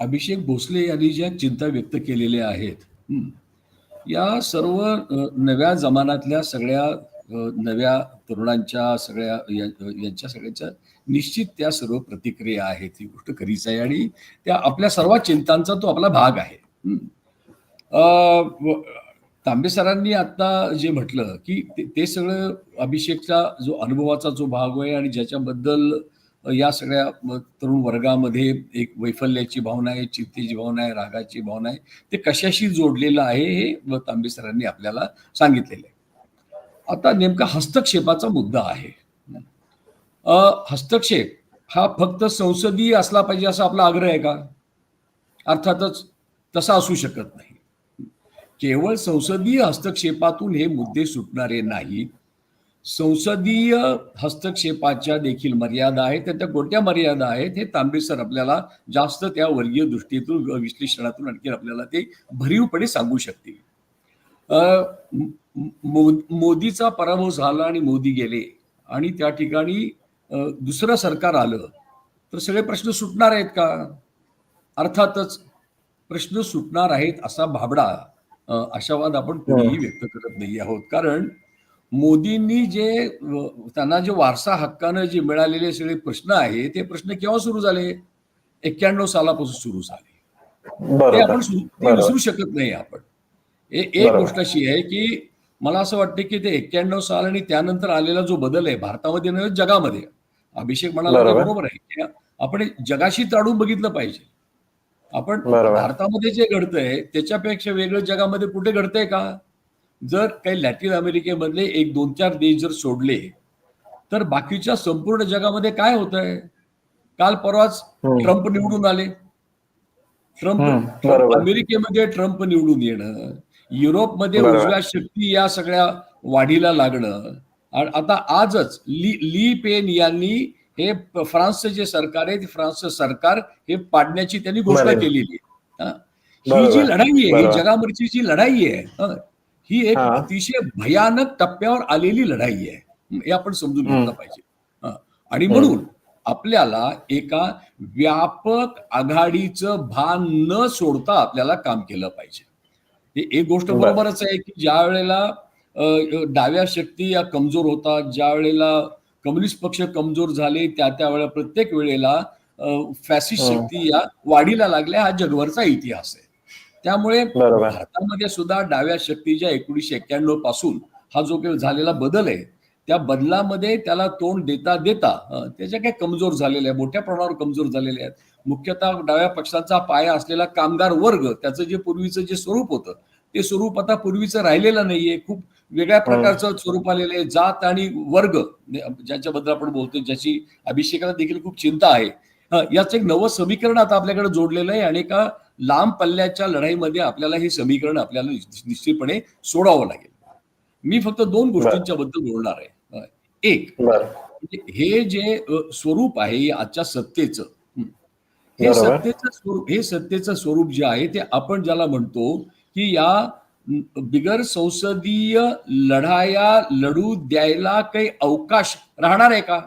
अभिषेक भोसले यांनी ज्या चिंता व्यक्त केलेल्या आहेत या सर्व नव्या जमान्यातल्या सगळ्या नव्या तरुणांच्या सगळ्या यांच्या सगळ्यांच्या निश्चित त्या सर्व प्रतिक्रिया आहेत. ही गोष्ट खरीच आहे आणि त्या आपल्या सर्व चिंतांचा तो आपला भाग आहे. तांबे सरांनी आता जे म्हटलं, की ते ते सगळं अभिषेकचा जो अनुभवाचा जो भाग आहे आणि ज्याच्याबद्दल या सगळ्या तरुण वर्गामध्ये एक वैफल्याची भावना आहे, चिंतेची भावना आहे, रागाची भावना आहे. ते कशाशी जोडलेलं आहे हे व तांबे सरांनी आपल्याला सांगितलेलं आहे. आता नेमका हस्तक्षेपाचा मुद्दा आहे. हस्तक्षेप हा फक्त संसदीय असला पाहिजे असा आपला आग्रह आहे का? अर्थातच तसा असू शकत नाही. केवळ संसदीय हस्तक्षेपातून हे मुद्दे सुटणारे नाहीत. संसदीय हस्तक्षेपाच्या देखील मर्यादा आहेत. त्या त्या कोणत्या मर्यादा आहेत हे तांबे सर आपल्याला जास्त त्या वर्गीय दृष्टीतून विश्लेषणातून आणखी आपल्याला ते भरीवपणे सांगू शकतील. मोदीचा पराभव झाला आणि मोदी गेले आणि त्या ठिकाणी दुसरं सरकार आलं, तर सगळे प्रश्न सुटणार आहेत का? अर्थातच प्रश्न सुटणार आहेत असा भाबडा आशावाद आपण कुणीही व्यक्त करत नाही आहोत. कारण मोदींनी जे त्यांना जे वारसा हक्कानं जे मिळालेले सगळे प्रश्न आहेत, ते प्रश्न केव्हा सुरू झाले? 91 सालापासून सुरू झाले. ते आपण. विसरू शकत नाही आपण. एक. गोष्ट अशी आहे, की मला असं वाटतं, की ते 91 साल आणि त्यानंतर आलेला जो बदल आहे भारतामध्ये नव्हे जगामध्ये. अभिषेक म्हणाला बरोबर. आहे, आपण जगाशी ताडून बघितलं पाहिजे. आपण. भारतामध्ये जे घडतंय त्याच्यापेक्षा वेगळं जगामध्ये कुठे घडतंय का? जर काही लॅटिन अमेरिकेमधले 1, 2, 4 देश जर सोडले, तर बाकीच्या संपूर्ण जगामध्ये काय होतंय? काल परवाच हं. ट्रम्प निवडून आले. ट्रम्प. अमेरिकेमध्ये ट्रम्प निवडून येणं, युरोपमध्ये. उजव्या शक्ती या सगळ्या वाढीला लागणं आणि आता आजच ली ली पेन यांनी हे फ्रान्सचं जे सरकार आहे, ते फ्रान्सचं सरकार हे पाडण्याची त्यांनी घोषणा. केलेली आहे. हां. जी लढाई आहे, ही. जगावरची जी लढाई आहे, हं, एक. अतिशय भयानक टप्प्यावर आलेली लढाई आहे. हे आपण समजून. घेतलं पाहिजे. आणि. म्हणून आपल्याला एका व्यापक आघाडीचं भान न सोडता आपल्याला काम केलं पाहिजे. एक गोष्ट बरं. बरोबरच आहे, की ज्यावेळेला अ, अ, डाव्या शक्ती या कमजोर होतात, ज्यावेळेला कम्युनिस्ट पक्ष कमजोर झाले, त्या त्यावेळेला प्रत्येक वेळेला फॅसिस्ट. शक्ती या वाढीला लागल्या हा जगभरचा इतिहास आहे. त्यामुळे. भारतामध्ये सुद्धा डाव्या शक्तीच्या 1991 पासून हा जो काही झालेला बदल आहे, त्या बदलामध्ये त्याला तोंड देता देता त्याच्या काही कमजोर झालेल्या आहे, मोठ्या प्रमाणावर कमजोर झालेल्या आहेत. मुख्यतः डाव्या पक्षाचा पाया असलेला कामगार वर्ग, त्याचं जे पूर्वीचं जे स्वरूप होतं, ते स्वरूप आता पूर्वीचं राहिलेलं नाहीये. खूप वेगळ्या. प्रकारचं स्वरूप आलेलं आहे. जात आणि वर्ग ज्याच्याबद्दल आपण बोलतोय, ज्याची अभिषेकाला देखील खूप चिंता आहे. याचं एक नवं समीकरण आता आपल्याकडे जोडलेलं आहे आणि एका लांब पल्ल्याच्या लढाईमध्ये आपल्याला हे समीकरण आपल्याला निश्च निश्चितपणे सोडावं लागेल. मी फक्त 2 बरं. गोष्टींच्या बद्दल बोलणार आहे. एक. म्हणजे हे जे स्वरूप आहे आजच्या सत्तेचं हं. सत्तेचं स्वरूप हे सत्तेचं स्वरूप जे आहे ते आपण ज्याला म्हणतो, की या बिगर संसदीय लढाया लढू द्यायला काही अवकाश राहणार आहे का?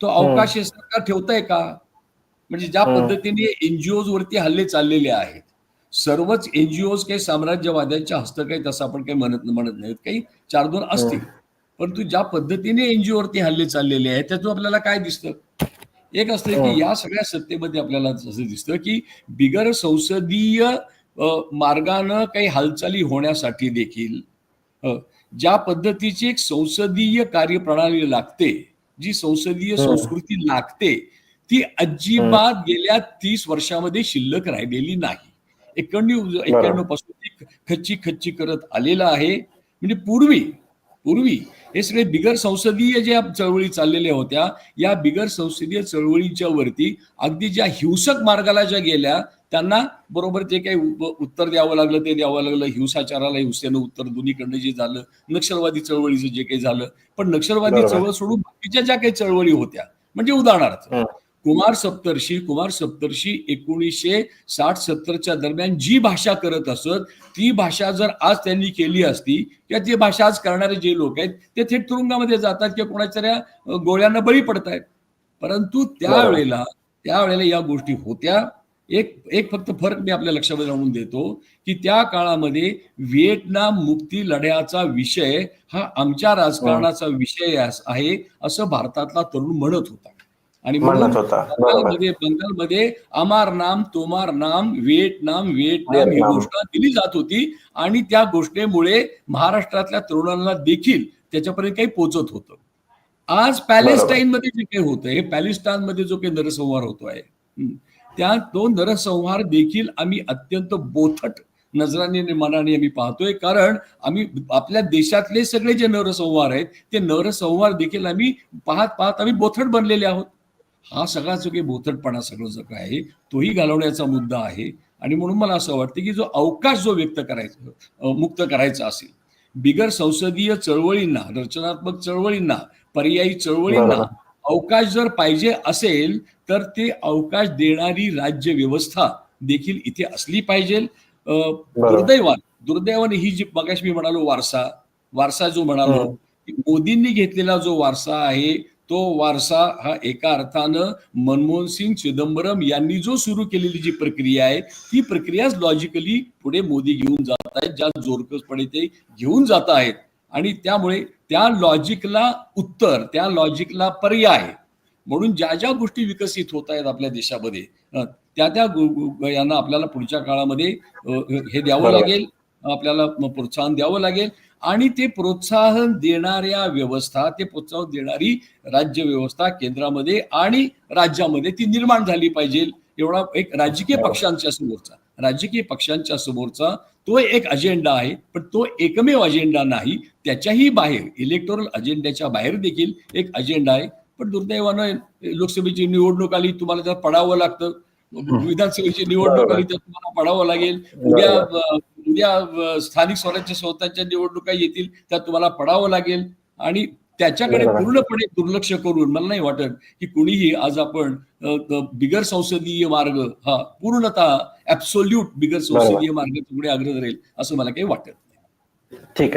तो. अवकाश हे सरकार ठेवतंय का? म्हणजे ज्या हं. पद्धतीने एन-जी-ओज वरती हल्ले चाललेले आहेत. सर्वच एन-जी-ओज काही साम्राज्यवाद्यांच्या हस्तक आहेत असं आपण काही म्हणत म्हणत नाहीत. काही 4-2 असतील. हं. परंतु ज्या पद्धतीने एन-जी-ओ वरती हल्ले चाललेले आहेत, त्यातून आपल्याला काय दिसतं? एक असतं, की हं. या सगळ्या सत्तेमध्ये आपल्याला असं दिसतं, की बिगर संसदीय मार्गानं काही हालचाली होण्यासाठी देखील ज्या पद्धतीची एक संसदीय कार्यप्रणाली लागते, जी संसदीय. संस्कृती लागते, ती. अजिबात गेल्या 30 वर्षामध्ये शिल्लक राहिलेली नाही. 91 91 बरोबर. पासून ती खच्ची-खच्ची करत आलेलं आहे. म्हणजे पूर्वी पूर्वी हे सगळे बिगर संसदीय ज्या चळवळी चाललेल्या होत्या, या बिगर संसदीय चळवळींच्या वरती अगदी ज्या हिंसक मार्गाला ज्या गेल्या, त्यांना बरोबर जे काही उत्तर द्यावं लागलं, ते द्यावं लागलं. हिंसाचाराला हिंसेनं उत्तर दोन्हीकडनं जे झालं, नक्षलवादी चळवळीचं जे काही झालं. पण नक्षलवादी. चळवळ सोडून बाकीच्या ज्या काही चळवळी होत्या, म्हणजे उदाहरणार्थ. कुमार सप्तर्षी कुमार सप्तर्षी एकोणीसशे साठ सत्तरच्या दरम्यान जी भाषा करत असत, ती भाषा जर आज त्यांनी केली असती, किंवा ती भाषा आज करणारे जे लोक आहेत, ते थेट तुरुंगामध्ये जातात किंवा कोणाच्या गोळ्यांना बळी पडतायत. परंतु त्यावेळेला त्यावेळेला या गोष्टी होत्या एक एक फक्त फरक मी आपल्या लक्षामध्ये आणून देतो की त्या काळामध्ये व्हिएटनाम मुक्ती लढ्याचा विषय हा आमच्या राजकारणाचा विषय आहे असं भारतातला तरुण म्हणत होता आणि म्हणत होता. बंगालमध्ये बंगालमध्ये अमार नाम तोमार नाम व्हिएटनाम व्हिएटनाम ही. घोषणा दिली जात होती आणि त्या घोषणेमुळे महाराष्ट्रातल्या तरुणांना देखील त्याच्यापर्यंत काही पोहोचत होतं. आज पॅलेस्टाईन मध्ये जे काही होतं हे पॅलेस्टाईन मध्ये जो काही नरसंहार होतोय हं, त्या तो नरसंहार देखील आम्ही अत्यंत बोथट नजराने आणि मनाने आम्ही पाहतोय. कारण आम्ही आपल्या देशातले सगळे जे नरसंहार आहेत ते नरसंहार देखील आम्ही पाहत पाहत आम्ही बोथट बनलेले आहोत. हा सगळा जो काही बोथटपणा सगळं जो काय आहे तोही घालवण्याचा मुद्दा आहे आणि म्हणून मला असं वाटतं की जो अवकाश जो व्यक्त करायचा मुक्त करायचा असेल बिगर संसदीय चळवळींना रचनात्मक चळवळींना पर्यायी चळवळींना. अवकाश जर पाहिजे असेल तर ते अवकाश देणारी राज्य व्यवस्था देखील इथे असली पाहिजे. दुर्दैवान दुर्दैवाने ही जी मगाशी मी म्हणालो वारसा वारसा जो म्हणालो मोदींनी घेतलेला जो वारसा आहे तो वारसा हा एका अर्थानं मनमोहन सिंग चिदंबरम यांनी जो सुरू केलेली जी प्रक्रिया आहे ती प्रक्रियाच लॉजिकली पुढे मोदी घेऊन जात आहेत ज्या जोरकसपणे ते घेऊन जात आहेत आणि त्यामुळे त्या लॉजिकला उत्तर त्या लॉजिकला पर्याय म्हणून ज्या ज्या गोष्टी विकसित होत आहेत आपल्या देशामध्ये त्या त्या यांना आपल्याला पुढच्या काळामध्ये हे द्यावं. लागेल आपल्याला प्रोत्साहन द्यावं लागेल. आणि ते प्रोत्साहन देणाऱ्या व्यवस्था ते प्रोत्साहन देणारी राज्य व्यवस्था केंद्रामध्ये आणि राज्यामध्ये ती निर्माण झाली पाहिजे. एवढा एक राजकीय बरोबर. पक्षांच्या समोरचा. राजकीय पक्षांच्या समोरचा तो एक अजेंडा आहे. पण तो एकमेव अजेंडा नाही. त्याच्याही बाहेर इलेक्टोरल अजेंड्याच्या बाहेर देखील एक अजेंडा आहे. पण दुर्दैवानं लोकसभेची निवडणूक आली तुम्हाला त्यात पडावं लागतं. विधानसभेची निवडणूक. आली त्यात तुम्हाला पडावं लागेल. उद्या उद्या स्थानिक स्वराज्य संस्थांच्या निवडणुका येतील त्यात तुम्हाला पडावं लागेल. आणि त्याच्याकडे. पूर्णपणे दुर्लक्ष करून मला नाही वाटत की कुणीही आज आपण बिगर संसदीय मार्ग हा पूर्णतः ऍब्सोल्यूट बिगर संसदीय मार्ग पुढे अग्रत राहील असं मला काही वाटत नाही. ठीक आहे.